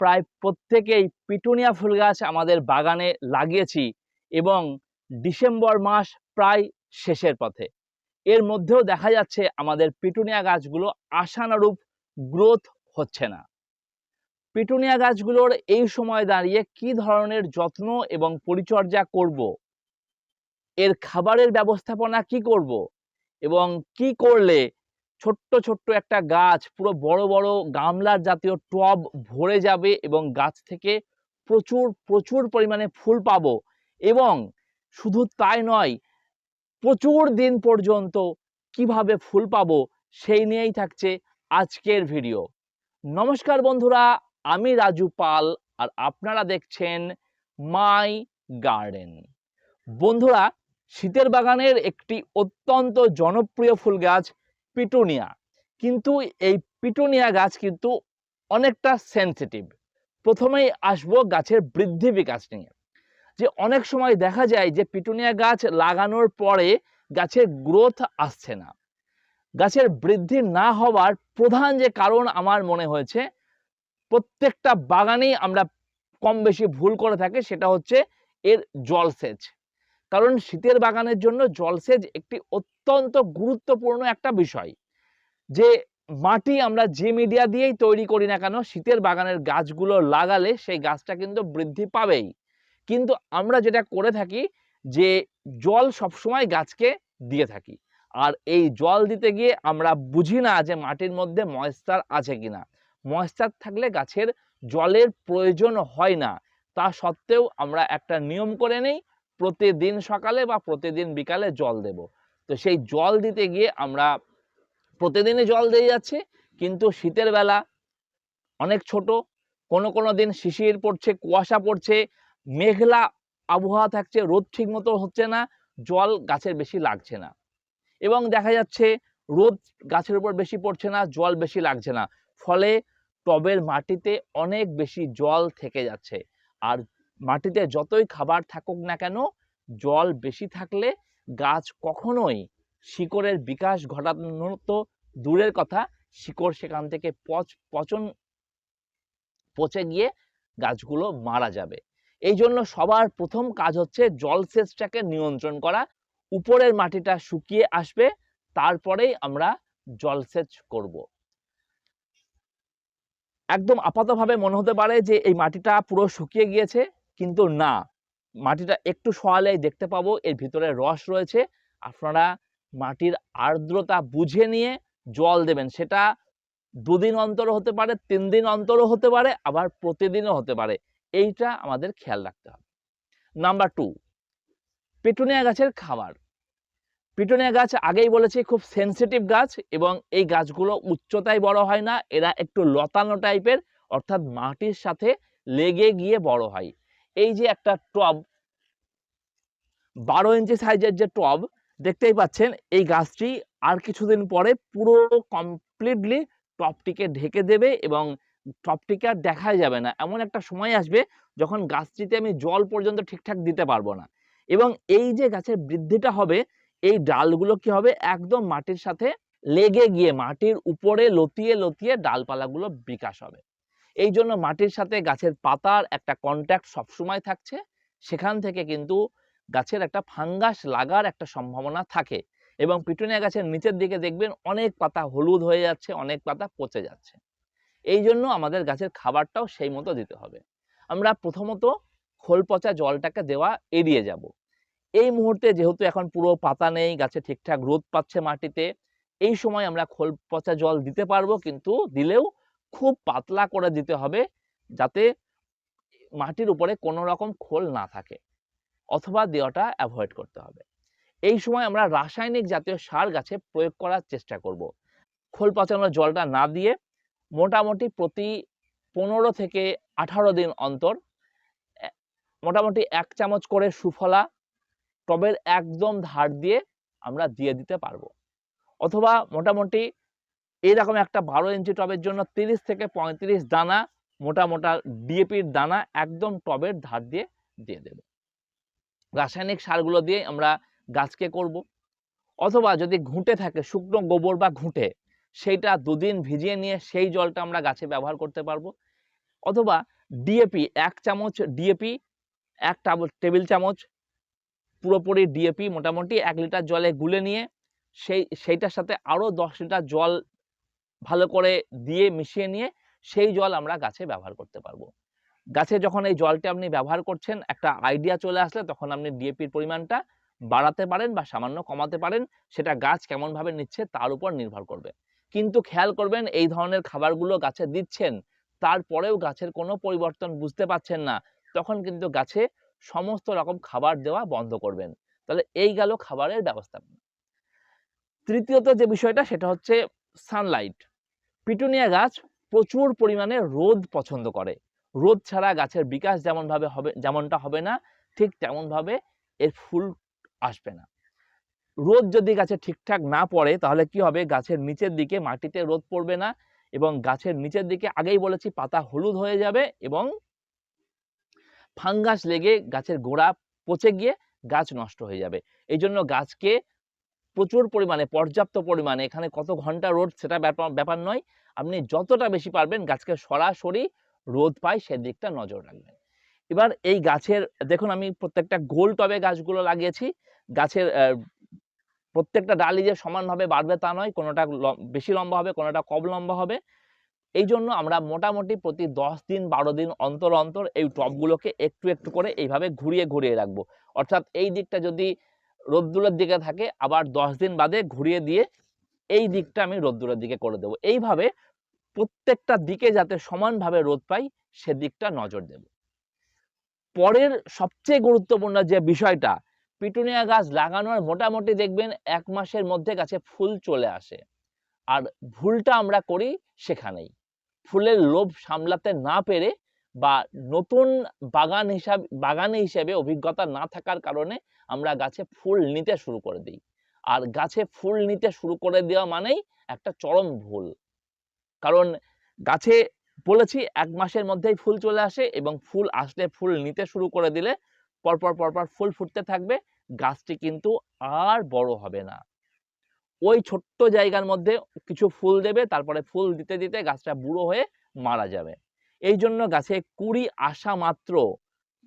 প্রায় প্রত্যেকেই পিটুনিয়া ফুল গাছ আমাদের বাগানে লাগিয়েছি এবং ডিসেম্বর মাস প্রায় শেষের পথে। এর মধ্যেও দেখা যাচ্ছে আমাদের পিটুনিয়া গাছগুলো আশানুরূপ গ্রোথ হচ্ছে না। পিটুনিয়া গাছগুলোর এই সময় দাঁড়িয়ে কি ধরনের যত্ন এবং পরিচর্যা করব? এর খাবারের ব্যবস্থাপনা কি করব? এবং কি করলে ছোট্ট ছোট্ট একটা গাছ, পুরো বড় বড় গামলার জাতীয় টব ভরে যাবে এবং গাছ থেকে প্রচুর প্রচুর পরিমাণে ফুল পাবো। এবং শুধু তাই নয়, প্রচুর দিন পর্যন্ত কীভাবে ফুল পাবো সেই নিয়েই থাকছে আজকের ভিডিও। নমস্কার বন্ধুরা, আমি রাজু পাল আর আপনারা দেখছেন মাই গার্ডেন। বন্ধুরা, শীতের বাগানের একটি অত্যন্ত জনপ্রিয় ফুল গাছ পিটুনিয়া। কিন্তু এই পিটুনিয়া গাছ কিন্তু অনেকটা সেনসিটিভ প্রথমেই আসব গাছের বৃদ্ধি বিকাশ নিয়ে। যে অনেক সময় দেখা যায় যে পিটুনিয়া গাছ লাগানোর পরে গাছের গ্রোথ আসছে না। গাছের বৃদ্ধি না হওয়ার প্রধান যে কারণ আমার মনে হয়েছে, প্রত্যেকটা বাগানেই আমরা কম বেশি ভুল করে থাকি, সেটা হচ্ছে এর জলসেচ। কারণ শীতের বাগানের জন্য জলসেচ একটি অত্যন্ত গুরুত্বপূর্ণ একটা বিষয়। যে মাটি আমরা যে মিডিয়া দিয়েই তৈরি করি না কেন, শীতের বাগানের গাছগুলো লাগালে সেই গাছটা কিন্তু বৃদ্ধি পাবেই। কিন্তু আমরা যেটা করে থাকি, যে জল সবসময় গাছকে দিয়ে থাকি। আর এই জল দিতে গিয়ে আমরা বুঝি না যে মাটির মধ্যে ময়েশ্চার আছে কিনা। ময়েশ্চার থাকলে গাছের জলের প্রয়োজন হয় না। তা সত্ত্বেও আমরা একটা নিয়ম করে নেই প্রতিদিন সকালে বা প্রতিদিন বিকালে জল দেব। তো সেই জল দিতে গিয়ে আমরা প্রতিদিনই জল দিয়ে যাচ্ছি, কিন্তু শীতের বেলা অনেক ছোট, কোনো কোনো দিন শিশির পড়ছে, কুয়াশা পড়ছে, মেঘলা আবহাওয়া থাকছে, রোদ ঠিক মতো হচ্ছে না, জল গাছের বেশি লাগছে না। এবং দেখা যাচ্ছে রোদ গাছের উপর বেশি পড়ছে না, জল বেশি লাগছে না। ফলে টবের মাটিতে অনেক বেশি জল থেকে যাচ্ছে। আর মাটিতে যতই খাবার থাকুক না কেন, জল বেশি থাকলে গাছ কখনোই শিকড়ের বিকাশ ঘটানো তো দূরের কথা। শিকড় সেখান থেকে পচ, পচন পচে গিয়ে গাছগুলো মারা যাবে। এই জন্য সবার প্রথম কাজ হচ্ছে জলসেচটাকে নিয়ন্ত্রণ করা। উপরের মাটিটা শুকিয়ে আসবে, তারপরেই আমরা জলসেচ করব। একদম আপাতভাবে মনে হতে পারে যে এই মাটিটা পুরো শুকিয়ে গিয়েছে। কিন্তু না। মাটিটা একটু সওয়ালেই দেখতে পাবো, এর ভিতরে রস রয়েছে। আপনারা মাটির আর্দ্রতা বুঝে নিয়ে জল দেবেন। সেটা দুদিন অন্তর হতে পারে, তিন দিন অন্তরও হতে পারে, আবার প্রতিদিনও হতে পারে। এইটা আমাদের খেয়াল রাখতে হবে। নাম্বার টু, পেটুনিয়া গাছের খাবার। পিটুনিয়া গাছ আগেই বলেছি, খুব সেনসিটিভ গাছ এবং এই গাছগুলো উচ্চতায় বড় হয় না। এরা একটু লতানো টাইপের অর্থাৎ মাটির সাথে লেগে গিয়ে বড় হয়। এই যে একটা টব, বারো ইঞ্চি সাইজের যে টব, দেখতেই পাচ্ছেন এই গাছটি আর কিছুদিন পরে পুরো কমপ্লিটলি টপটিকে ঢেকে দেবে এবং টপটিকে আর দেখাই যাবে না। এমন একটা সময় আসবে যখন গাছটিতে আমি জল পর্যন্ত ঠিকঠাক দিতে পারব না। এবং এই যে গাছের বৃদ্ধিটা হবে, এই ডালগুলো কি হবে? একদম মাটির সাথে লেগে গিয়ে, মাটির উপরে লতিয়ে লতিয়ে ডালপালাগুলো বিকাশ হবে। এই জন্য মাটির সাথে গাছের পাতার একটা কন্ট্যাক্ট সবসময় থাকছে। সেখান থেকে কিন্তু গাছের একটা ফাঙ্গাস লাগার একটা সম্ভাবনা থাকে এবং পিটুনিয়া গাছের নিচের দিকে দেখবেন অনেক পাতা হলুদ হয়ে যাচ্ছে, অনেক পাতা পচে যাচ্ছে। এই জন্য আমাদের গাছের খাবারটাও সেই মতো দিতে হবে। আমরা প্রথমত খোল পচা জলটাকে দেওয়া এড়িয়ে যাব। এই মুহূর্তে যেহেতু এখন পুরো পাতা নেই, গাছে ঠিকঠাক রোদ পাচ্ছে মাটিতে, এই সময় আমরা খোল পচা জল দিতে পারব, কিন্তু দিলেও খুব পাতলা করে দিতে হবে যাতে মাটির উপরে কোনো রকম খোল না থাকে অথবা দেওয়াটা অ্যাভয়েড করতে হবে এই সময় আমরা রাসায়নিক জাতীয় সার গাছে প্রয়োগ করার চেষ্টা করব। খোল পচানো জলটা না দিয়ে মোটামুটি প্রতি পনেরো থেকে আঠারো দিন অন্তর মোটামুটি এক চামচ করে সুফলা টবের একদম ধার দিয়ে আমরা দিয়ে দিতে পারব অথবা মোটামুটি এইরকম একটা বারো ইঞ্চি টবের জন্য তিরিশ থেকে পঁয়ত্রিশ দানা, মোটা মোটা ডিএপির দানা একদম টবের ধার দিয়ে দিয়ে দেব। রাসায়নিক সারগুলো দিয়ে আমরা গাছকে করব। অথবা যদি ঘুঁটে থাকে, শুকনো গোবর বা ঘুঁটে, সেইটা দুদিন ভিজিয়ে নিয়ে সেই জলটা আমরা গাছে ব্যবহার করতে পারব। অথবা ডিএপি এক চামচ ডিএপি এক টাব- টেবিল চামচ, পুরোপুরি ডিএপি মোটামুটি এক লিটার জলে গুলে নিয়ে সেই, সেইটার সাথে আরও দশ লিটার জল ভালো করে দিয়ে মিশিয়ে নিয়ে সেই জল আমরা গাছে ব্যবহার করতে পারব। গাছে যখন এই জলটা আপনি ব্যবহার করছেন, একটা আইডিয়া চলে আসলে তখন আপনি ডিএপির পরিমাণটা বাড়াতে পারেন বা সামান্য কমাতে পারেন, সেটা গাছ কেমনভাবে নিচ্ছে তার উপর নির্ভর করবে। কিন্তু খেয়াল করবেন, এই ধরনের খাবারগুলো গাছে দিচ্ছেন, তারপরেও গাছের কোনো পরিবর্তন বুঝতে পারছেন না, তখন কিন্তু গাছে সমস্ত রকম খাবার দেওয়া বন্ধ করবেন। তাহলে এই গেল খাবারের ব্যবস্থাপনা তৃতীয়ত যে বিষয়টা, সেটা হচ্ছে সানলাইট পিটুনিয়া গাছ প্রচুর পরিমাণে রোদ পছন্দ করে। রোদ ছাড়া গাছের বিকাশ যেমনভাবে হবে, যেমনটা হবে না, ঠিক তেমনভাবে এর ফুল আসবে না। রোদ যদি গাছে ঠিকঠাক না পড়ে, তাহলে কি হবে? গাছের নিচের দিকে মাটিতে রোদ পড়বে না এবং গাছের নিচের দিকে আগেই বলেছি পাতা হলুদ হয়ে যাবে এবং ফাঙ্গাস লেগে গাছের গোড়া পচে গিয়ে গাছ নষ্ট হয়ে যাবে। এই জন্য গাছকে প্রচুর পরিমাণে, পর্যাপ্ত পরিমাণে, এখানে কত ঘণ্টা রোদ সেটা ব্যাপার নয়। আপনি যতটা বেশি পারবেন গাছকে সরাসরি রোদ পায় সেদিকটা নজর রাখবেন। এবার এই গাছের, দেখুন আমি প্রত্যেকটা গোল টবে গাছগুলো লাগিয়েছি। গাছের প্রত্যেকটা ডালি যে সমানভাবে বাড়বে তা নয়, কোনোটা বেশি লম্বা হবে, কোনোটা কম লম্বা হবে। এই জন্য আমরা মোটামুটি প্রতি দশ দিন, বারো দিন অন্তর অন্তর এই টবগুলোকে একটু একটু করে এইভাবে ঘুরিয়ে ঘুরিয়ে রাখব। অর্থাৎ এই দিকটা যদি রোদ্দুরের দিকে থাকে, আবার দশ দিন বাদে ঘুরিয়ে দিয়ে এই দিকটা আমি রোদ্দুরের দিকে করে দেবো। এইভাবে প্রত্যেকটা দিকে যাতে সমানভাবে রোদ পাই, সেদিকটা নজর দেব। পরের সবচেয়ে গুরুত্বপূর্ণ যে বিষয়টা, পিটুনিয়া গাছ লাগানোর মোটামুটি দেখবেন এক মাসের মধ্যে গাছে ফুল চলে আসে। আর ভুলটা আমরা করি সেখানেই। ফুলের লোভ সামলাতে না পেরে বা নতুন বাগান হিসাব, বাগানে হিসেবে অভিজ্ঞতা না থাকার কারণে আমরা গাছে ফুল নিতে শুরু করে দিই। আর গাছে ফুল নিতে শুরু করে দেওয়া মানেই একটা চরম ভুল। কারণ গাছে বলেছি এক মাসের মধ্যেই ফুল চলে আসে এবং ফুল আসলে ফুল নিতে শুরু করে দিলে পরপর পরপর ফুল ফুটতে থাকবে, গাছটি কিন্তু আর বড় হবে না। ওই ছোট্ট জায়গার মধ্যে কিছু ফুল দেবে, তারপরে ফুল দিতে দিতে গাছটা বুড়ো হয়ে মারা যাবে। এই জন্য গাছে কুড়ি আসা মাত্র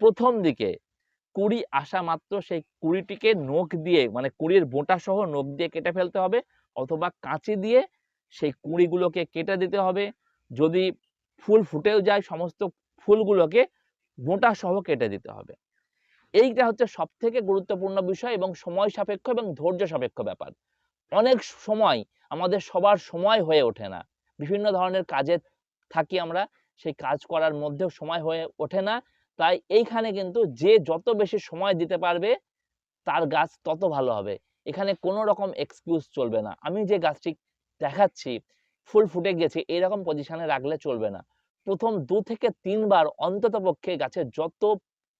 প্রথম দিকে। কুড়ি আসা মাত্র সেই কুড়িটিকে নখ দিয়ে মানে কুড়ির বোঁটা সহ নখ দিয়ে কেটে ফেলতে হবে অথবা কাঁচি দিয়ে সেই কুঁড়িগুলোকে কেটে দিতে হবে। যদি ফুল ফুটেও যায় সমস্ত ফুলগুলোকে মোটা সহ কেটে দিতে হবে। এইটা হচ্ছে সব থেকে গুরুত্বপূর্ণ বিষয় এবং সময় সাপেক্ষ এবং ধৈর্য সাপেক্ষ ব্যাপার। অনেক সময় আমাদের সবার সময় হয়ে ওঠে না। বিভিন্ন ধরনের কাজে থাকি আমরা সেই কাজ করার মধ্যেও সময় হয়ে ওঠে না। তাই এইখানে কিন্তু যে যত বেশি সময় দিতে পারবে, তার গাছ তত ভালো হবে। এখানে কোনো রকম এক্সকিউজ চলবে না। আমি যে গাছটি দেখাচ্ছি, ফুল ফুটে গেছে, এরকম পজিশনে রাখলে চলবে না। প্রথম দু থেকে তিনবার অন্তত পক্ষে গাছের যত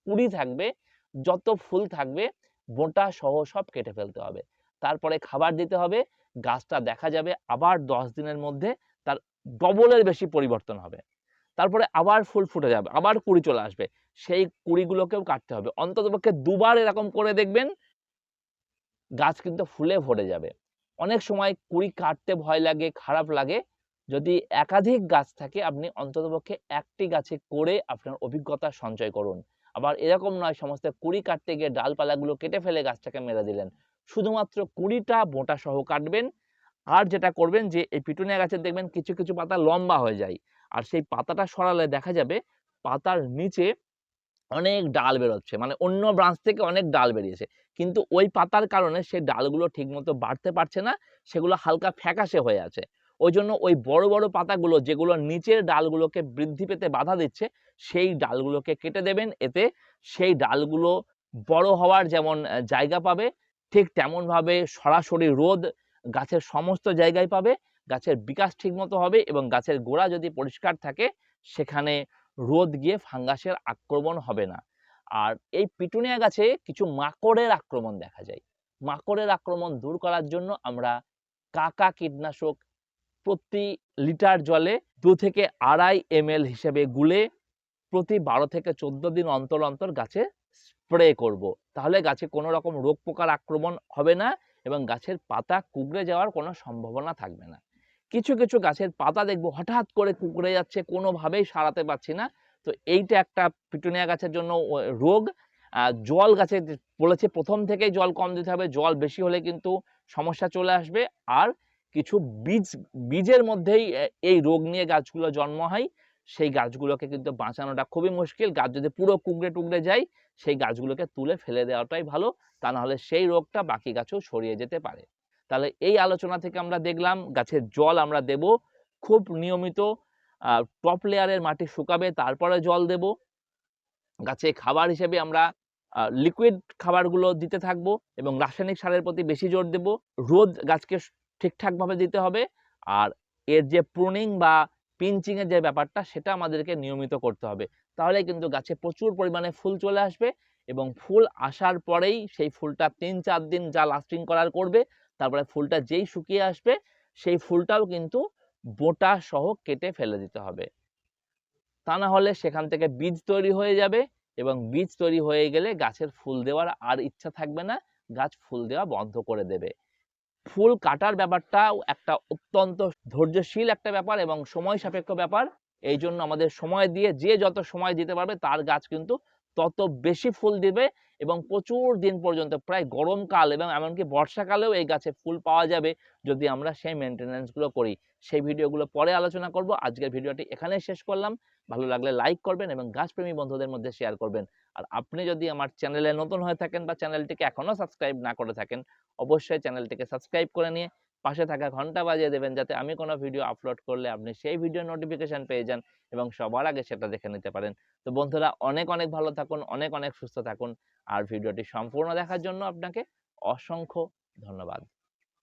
কুড়ি থাকবে, যত ফুল থাকবে, বোঁটা সহ সব কেটে ফেলতে হবে। তারপরে খাবার দিতে হবে, গাছটা দেখা যাবে আবার দশ দিনের মধ্যে তার ডবলের বেশি পরিবর্তন হবে। তারপরে আবার ফুল ফুটে যাবে, আবার কুড়ি চলে আসবে। সেই কুড়িগুলোকেও কাটতে হবে। অন্ততপক্ষে দুবার এরকম করে দেখবেন, গাছ কিন্তু ফুলে ভরে যাবে। অনেক সময় কুড়ি কাটতে ভয় লাগে, খারাপ লাগে। যদি একাধিক গাছ থাকে, আপনি অন্ততপক্ষে একটি গাছে করে আপনার অভিজ্ঞতা সঞ্চয় করুন। আবার এরকম নয়, সমস্ত কুড়ি কাটতে গিয়ে ডালপালাগুলো কেটে ফেলে গাছটাকে মেরে দিলেন। শুধুমাত্র কুড়িটা বোঁটা সহ কাটবেন। আর যেটা করবেন যে, এই পিটুনিয়া গাছের দেখবেন কিছু কিছু পাতা লম্বা হয়ে যায়। আর সেই পাতাটা সরালে দেখা যাবে পাতার নিচে অনেক ডাল বেরোচ্ছে। মানে অন্য ব্রাঞ্চ থেকে অনেক ডাল বেরিয়েছে। কিন্তু ওই পাতার কারণে সেই ডালগুলো ঠিকমতো বাড়তে পারছে না, সেগুলো হালকা ফ্যাকাশে হয়ে আছে। ওই জন্য ওই বড় বড় পাতাগুলো যেগুলো নিচের ডালগুলোকে বৃদ্ধি পেতে বাধা দিচ্ছে, সেই ডালগুলোকে কেটে দেবেন। এতে সেই ডালগুলো বড় হওয়ার যেমন জায়গা পাবে, ঠিক তেমনভাবে সরাসরি রোদ গাছের সমস্ত জায়গায় পাবে। গাছের বিকাশ ঠিকমতো হবে এবং গাছের গোড়া যদি পরিষ্কার থাকে, সেখানে রোদ গিয়ে ফাঙ্গাসের আক্রমণ হবে না। আর এই পিটুনিয়া গাছে কিছু মাকড়ের আক্রমণ দেখা যায়। মাকড়ের আক্রমণ দূর করার জন্য আমরা কাকা কীটনাশক প্রতি লিটার জলে দু থেকে আড়াই এমএল হিসেবে গুলে প্রতি বারো থেকে চোদ্দ দিন অন্তর অন্তর গাছে স্প্রে করব। তাহলে গাছে কোনো রকম রোগ পোকার আক্রমণ হবে না এবং গাছের পাতা কুঁকড়ে যাওয়ার কোনো সম্ভাবনা থাকবে না। কিছু কিছু গাছের পাতা দেখব, হঠাৎ করে কুকড়ে যাচ্ছে, কোনোভাবেই সারাতে পারছি না। তো এইটা একটা পিটুনিয়া গাছের জন্য রোগ। জল গাছে বলেছে প্রথম থেকেই জল কম দিতে হবে, জল বেশি হলে কিন্তু সমস্যা চলে আসবে। আর কিছু বীজ, বীজের মধ্যেই এই রোগ নিয়ে গাছগুলো জন্ম হয়, সেই গাছগুলোকে কিন্তু বাঁচানোটা খুবই মুশকিল। গাছ যদি পুরো কুকড়ে টুকড়ে যায়, সেই গাছগুলোকে তুলে ফেলে দেওয়াটাই ভালো। তা না হলে সেই রোগটা বাকি গাছেও ছড়িয়ে যেতে পারে। তাহলে এই আলোচনা থেকে আমরা দেখলাম গাছের জল আমরা দেব, খুব নিয়মিত টপ লেয়ারের মাটি শুকাবে, তারপরে জল দেব। গাছে খাবার হিসেবে আমরা লিকুইড খাবারগুলো দিতে থাকব এবং রাসায়নিক সারের প্রতি বেশি জোর দেব। রোদ গাছকে ঠিকঠাকভাবে দিতে হবে আর এর যে প্রুনিং বা পিঞ্চিং এর যে ব্যাপারটা সেটা আমাদেরকে নিয়মিত করতে হবে। তাহলে কিন্তু গাছে প্রচুর পরিমাণে ফুল চলে আসবে এবং ফুল আসার পরেই সেই ফুলটা তিন চার দিন যা লাস্টিং করার করবে তারপরে ফুলটা যেই শুকিয়ে আসবে, সেই ফুলটাও কিন্তু বোটা সহ কেটে ফেলে দিতে হবে। তা না হলে সেখান থেকে বীজ তৈরি হয়ে যাবে এবং বীজ তৈরি হয়ে গেলে গাছের ফুল দেওয়ার আর ইচ্ছা থাকবে না, গাছ ফুল দেওয়া বন্ধ করে দেবে। ফুল কাটার ব্যাপারটাও একটা অত্যন্ত ধৈর্যশীল একটা ব্যাপার এবং সময় সাপেক্ষ ব্যাপার। এই জন্য আমাদের সময় দিয়ে যে যত সময় দিতে পারবে, তার গাছ কিন্তু তত বেশি ফুল দিবে এবং প্রচুর দিন পর্যন্ত, প্রায় গরমকাল এবং এমনকি বর্ষাকালেও এই গাছে ফুল পাওয়া যাবে যদি আমরা সেই মেনটেন্যান্সগুলো করি। সেই ভিডিওগুলো পরে আলোচনা করব। আজকের ভিডিওটি এখানেই শেষ করলাম। ভালো লাগলে লাইক করবেন এবং গাছপ্রেমী বন্ধুদের মধ্যে শেয়ার করবেন। আর আপনি যদি আমার চ্যানেলে নতুন হয়ে থাকেন বা চ্যানেলটিকে এখনও সাবস্ক্রাইব না করে থাকেন, অবশ্যই চ্যানেলটিকে সাবস্ক্রাইব করে নিয়ে পাশে থাকা ঘণ্টা বাজিয়ে দেবেন যাতে আমি কোনো ভিডিও আপলোড করলে আপনি সেই ভিডিও নোটিফিকেশান পেয়ে যান এবং সবার আগে সেটা দেখে নিতে পারেন। তো বন্ধুরা, অনেক অনেক ভালো থাকুন, অনেক অনেক সুস্থ থাকুন। আর ভিডিওটি সম্পূর্ণ দেখার জন্য আপনাকে অসংখ্য ধন্যবাদ।